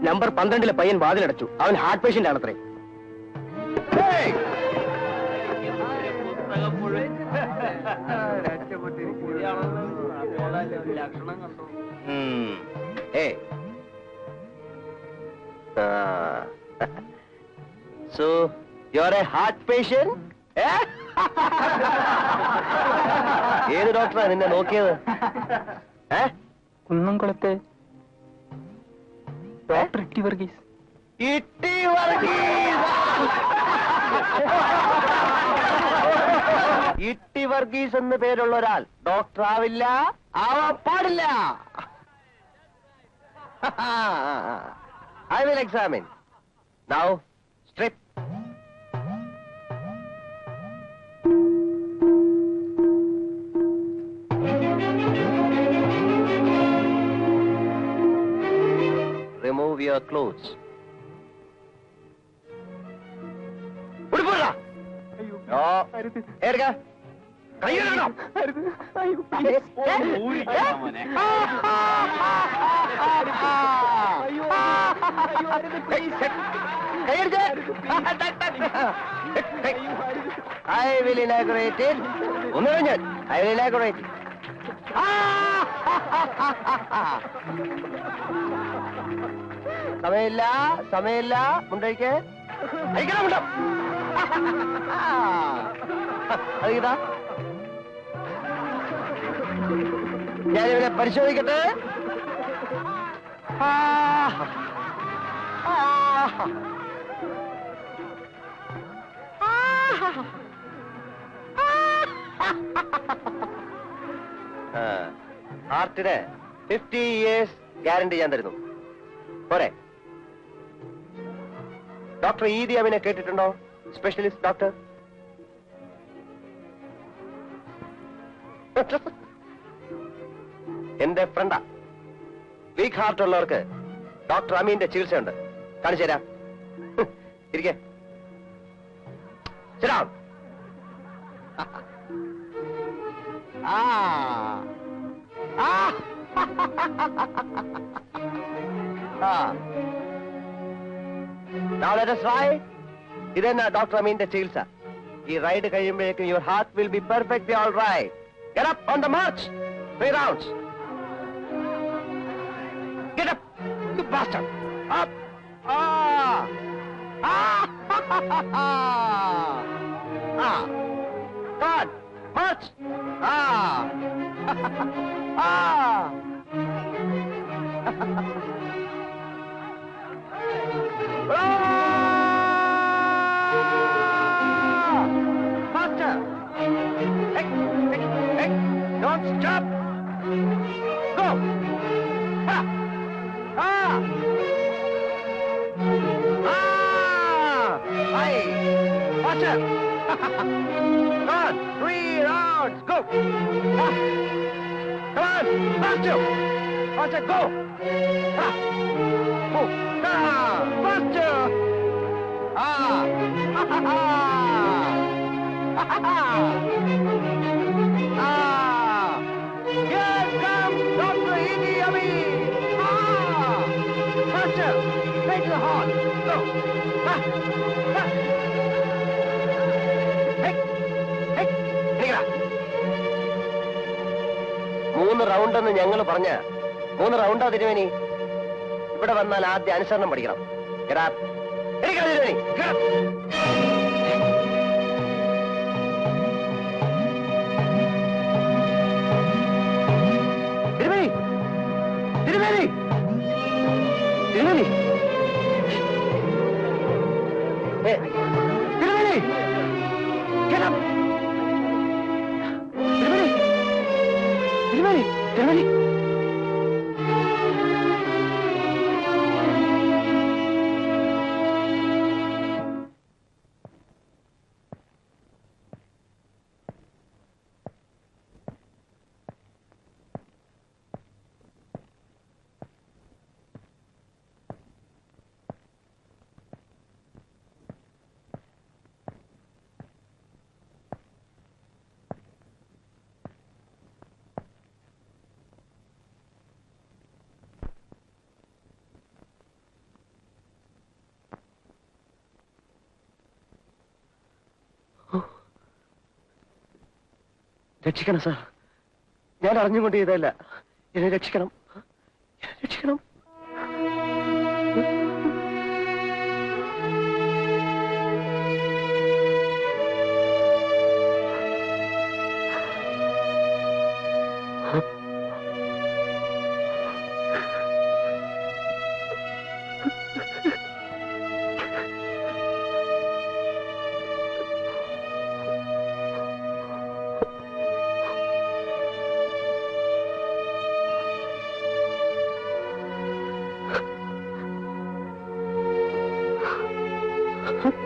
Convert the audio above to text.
Number പന്ത്രണ്ടിലെ പയ്യൻ വാതിലടച്ചു. അവൻ heart patient ആണത്രേ. So you are a heart patient ഏത് ഡോക്ടറാ നിന്നെ നോക്കിയത്? ഏ? കുന്നംകുളത്തെ ഡോക്ടർ ടി വർഗീസ്. ഇട്ടി വർഗീസ്! ഇട്ടി വർഗീസ് എന്ന് പേരുള്ള ഒരാൾ. ഡോക്ടർ ആവില്ല ആവാൻ പാടില്ല. I will examine now strip ഉടുപ്പിടാ ഓ എടുക്ക കയ്യിലിടണം ഐ വിൽ ഇനാഗുറേറ്റ് ഒന്ന് ഞാൻ ഐ വിൽ ഇനാഗുറേറ്റ് സമയമില്ല സമയമില്ല. മുണ്ടഴിക്കേ. അഴിക്കണം മുണ്ടം. അറിയതാ ഞാനിവനെ പരിശോധിക്കട്ടെ. ഹാർട്ടിന് ഫിഫ്റ്റി ഇയേഴ്സ് ഗ്യാരണ്ടി ഞാൻ തരുന്നു. പോരെ. ഡോക്ടർ ഈദി അമിനെ കേട്ടിട്ടുണ്ടോ? സ്പെഷ്യലിസ്റ്റ് ഡോക്ടർ എന്റെ ഫ്രണ്ടാ വീക്ക് ഹാർട്ട് ഉള്ളവർക്ക് ഡോക്ടർ അമീന്റെ ചികിത്സയുണ്ട്. കാണിച്ചു തരാം. ഇരിക്കെ. ശരാം ആ. ആ. Now let us try. ഇതെന്നാ ഡോക്ടർ അമീന്റെ ചികിത്സ ഈ റൈഡ് കഴിയുമ്പോഴേക്കും your heart will be perfectly all right get up on the march three rounds get up you bastard up ആ ആ ആ ഗോഡ് മാർച്ച് ആ ആ Faster! Come on, three rounds, go! Come on, faster! Faster, go! Oh! Ah! Faster! Ah! Ha ha ha! Ha ha ha! Round എന്ന് ഞങ്ങൾ പറഞ്ഞ മൂന്ന് റൗണ്ടാ തിരുവേനി ഇവിടെ വന്നാൽ ആദ്യം അനുസരണം പഠിക്കണം. എടാ തിരുവേനി തിരുവേനി തിരുവേനി തിരുമേനി. Bye. രക്ഷിക്കണം സാർ. ഞാൻ അറിഞ്ഞുകൊണ്ട് ചെയ്തതല്ല. എന്നെ രക്ഷിക്കണം. Hop.